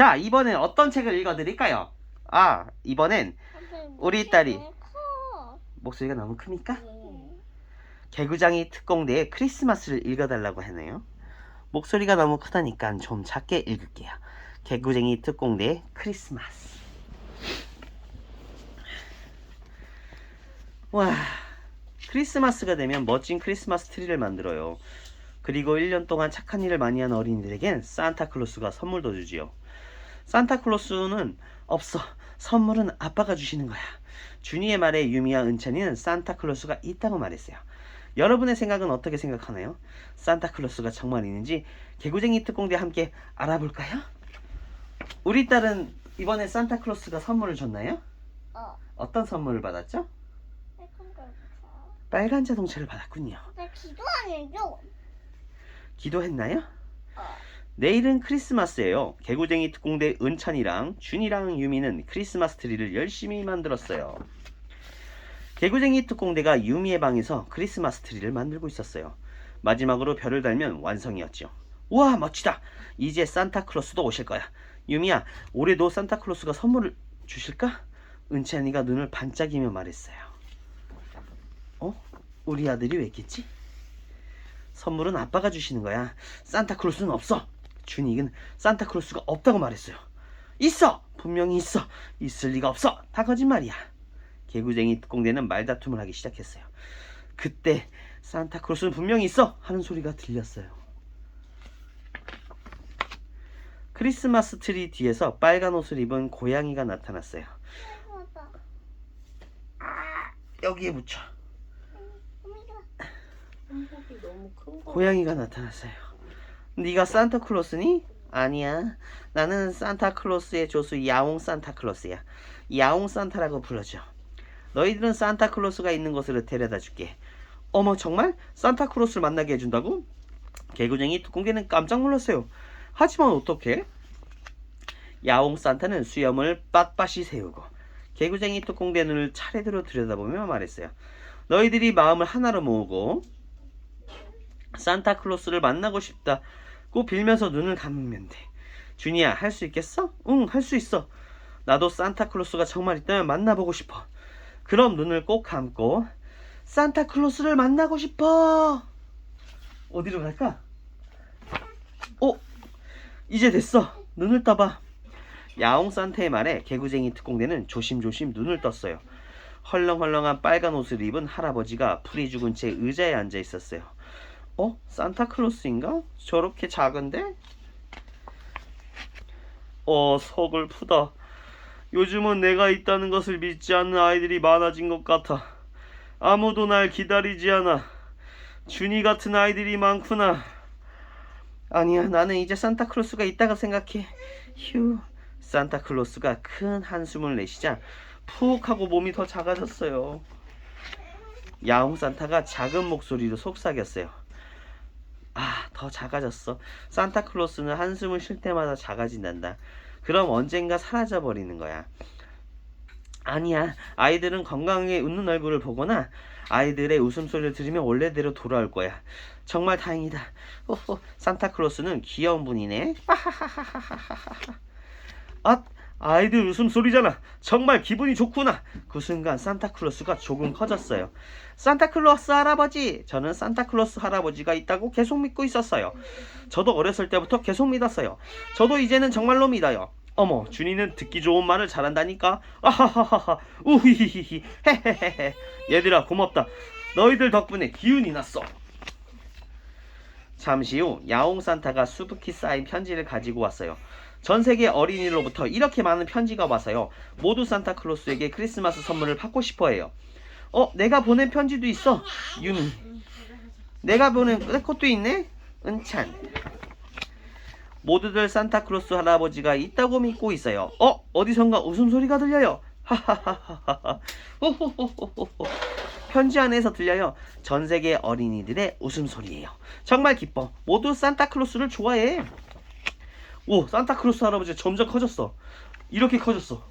자, 이번엔 어떤 책을 읽어드릴까요? 아, 이번엔 우리 딸이. 커. 목소리가 너무 큽니까? 응. 개구장이 특공대의 크리스마스를 읽어달라고 하네요. 목소리가 너무 크다니까 좀 작게 읽을게요. 개구쟁이 특공대의 크리스마스. 와, 크리스마스가 되면 멋진 크리스마스 트리를 만들어요. 그리고 1년 동안 착한 일을 많이 한 어린이들에겐 산타클로스가 선물도 주지요. 산타클로스는 없어. 선물은 아빠가 주시는 거야. 준이의 말에 유미와 은찬이는 산타클로스가 있다고 말했어요. 여러분의 생각은 어떻게 생각하나요? 산타클로스가 정말 있는지 개구쟁이 특공대 함께 알아볼까요? 우리 딸은 이번에 산타클로스가 선물을 줬나요? 어. 어떤 선물을 받았죠? 새콤 걸쳐. 빨간 자동차를 받았군요. 나 기도 안 해줘. 기도했나요? 어. 내일은 크리스마스예요. 개구쟁이 특공대 은찬이랑 준이랑 유미는 크리스마스 트리를 열심히 만들었어요. 개구쟁이 특공대가 유미의 방에서 크리스마스 트리를 만들고 있었어요. 마지막으로 별을 달면 완성이었죠. 우와 멋지다. 이제 산타클로스도 오실 거야. 유미야 올해도 산타클로스가 선물을 주실까? 은찬이가 눈을 반짝이며 말했어요. 어? 우리 아들이 왜 있겠지? 선물은 아빠가 주시는 거야. 산타클로스는 없어. 준이는 산타클로스가 없다고 말했어요. 있어! 분명히 있어. 있을 리가 없어. 다 거짓말이야. 개구쟁이 특공대는 말다툼을 하기 시작했어요. 그때 산타클로스는 분명히 있어 하는 소리가 들렸어요. 크리스마스 트리 뒤에서 빨간 옷을 입은 고양이가 나타났어요. 여기에 붙여. 고양이가 나타났어요. 네가 산타클로스니? 아니야. 나는 산타클로스의 조수 야옹 산타클로스야. 야옹 산타라고 불러줘. 너희들은 산타클로스가 있는 곳으로 데려다 줄게. 어머 정말? 산타클로스를 만나게 해준다고? 개구쟁이 특공대는 깜짝 놀랐어요. 하지만 어떻게? 야옹 산타는 수염을 빳빳이 세우고 개구쟁이 특공대 눈을 차례대로 들여다보며 말했어요. 너희들이 마음을 하나로 모으고 산타클로스를 만나고 싶다 고 빌면서 눈을 감으면 돼. 준이야, 할 수 있겠어? 응, 할 수 있어. 나도 산타클로스가 정말 있다면 만나보고 싶어. 그럼 눈을 꼭 감고 산타클로스를 만나고 싶어. 어디로 갈까? 어, 이제 됐어. 눈을 떠봐. 야옹 산타의 말에 개구쟁이 특공대는 조심조심 눈을 떴어요. 헐렁헐렁한 빨간 옷을 입은 할아버지가 풀이 죽은 채 의자에 앉아 있었어요. 어? 산타클로스인가? 저렇게 작은데? 어, 속을 푸다. 요즘은 내가 있다는 것을 믿지 않는 아이들이 많아진 것 같아. 아무도 날 기다리지 않아. 준이 같은 아이들이 많구나. 아니야, 나는 이제 산타클로스가 있다고 생각해. 휴. 산타클로스가 큰 한숨을 내쉬자 푹 하고 몸이 더 작아졌어요. 야옹 산타가 작은 목소리로 속삭였어요. 아, 더 작아졌어. 산타클로스는 한숨을 쉴 때마다 작아진단다. 그럼 언젠가 사라져 버리는 거야. 아니야. 아이들은 건강하게 웃는 얼굴을 보거나 아이들의 웃음소리를 들으면 원래대로 돌아올 거야. 정말 다행이다. 호호, 산타클로스는 귀여운 분이네. 아, 아이들 웃음소리잖아. 정말 기분이 좋구나. 그 순간 산타클로스가 조금 커졌어요. 산타클로스 할아버지! 저는 산타클로스 할아버지가 있다고 계속 믿고 있었어요. 저도 어렸을 때부터 계속 믿었어요. 저도 이제는 정말로 믿어요. 어머, 준이는 듣기 좋은 말을 잘한다니까. 아하하하하, 우히히히히, 헤헤헤헤. 얘들아, 고맙다. 너희들 덕분에 기운이 났어. 잠시 후 야옹 산타가 수북히 쌓인 편지를 가지고 왔어요. 전 세계 어린이로부터 이렇게 많은 편지가 와서요. 모두 산타클로스에게 크리스마스 선물을 받고 싶어 해요. 어, 내가 보낸 편지도 있어. 유미. 내가 보낸 것도 있네. 은찬. 모두들 산타클로스 할아버지가 있다고 믿고 있어요. 어, 어디선가 웃음소리가 들려요. 하하하하하. 편지 안에서 들려요. 전 세계 어린이들의 웃음소리예요. 정말 기뻐. 모두 산타클로스를 좋아해. 오, 산타클로스 할아버지 점점 커졌어. 이렇게 커졌어.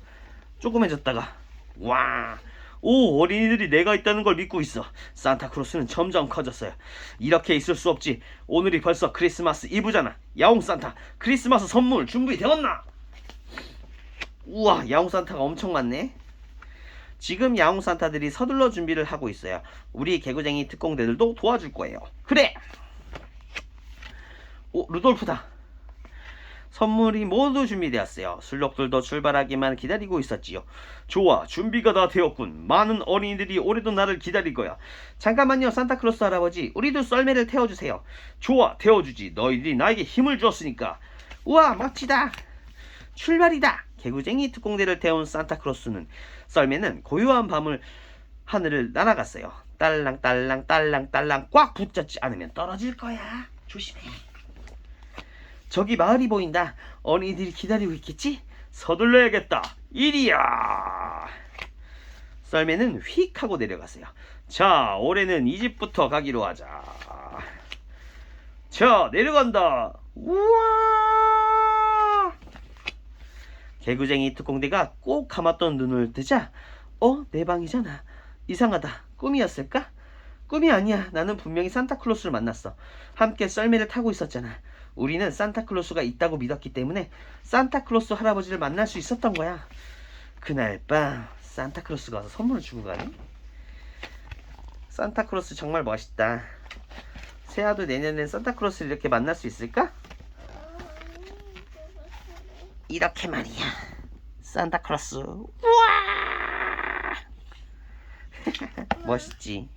조그매졌다가 와. 오, 어린이들이 내가 있다는 걸 믿고 있어. 산타클로스는 점점 커졌어요. 이렇게 있을 수 없지. 오늘이 벌써 크리스마스 이브잖아. 야옹 산타, 크리스마스 선물 준비되었나? 우와 야옹 산타가 엄청 많네. 지금 야옹 산타들이 서둘러 준비를 하고 있어요. 우리 개구쟁이 특공대들도 도와줄 거예요. 그래. 오 루돌프다. 선물이 모두 준비되었어요. 술록들도 출발하기만 기다리고 있었지요. 좋아, 준비가 다 되었군. 많은 어린이들이 올해도 나를 기다릴 거야. 잠깐만요, 산타클로스 할아버지. 우리도 썰매를 태워주세요. 좋아, 태워주지. 너희들이 나에게 힘을 줬으니까. 우와, 멋지다. 출발이다. 개구쟁이 특공대를 태운 산타클로스는 썰매는 고요한 밤을 하늘을 날아갔어요. 딸랑 딸랑 딸랑 딸랑 꽉 붙잡지 않으면 떨어질 거야. 조심해. 저기 마을이 보인다. 어린이들이 기다리고 있겠지? 서둘러야겠다. 이리야. 썰매는 휙 하고 내려갔어요. 자, 올해는 이 집부터 가기로 하자. 자, 내려간다. 우와! 개구쟁이 특공대가 꼭 감았던 눈을 뜨자, 어, 내 방이잖아. 이상하다. 꿈이었을까? 꿈이 아니야. 나는 분명히 산타클로스를 만났어. 함께 썰매를 타고 있었잖아. 우리는 산타클로스가 있다고 믿었기 때문에 산타클로스 할아버지를 만날 수 있었던 거야. 그날 밤 산타클로스가 와서 선물을 주고 가네. 산타클로스 정말 멋있다. 새아도 내년엔 산타클로스를 이렇게 만날 수 있을까? 이렇게 말이야. 산타클로스. 우와! 멋있지.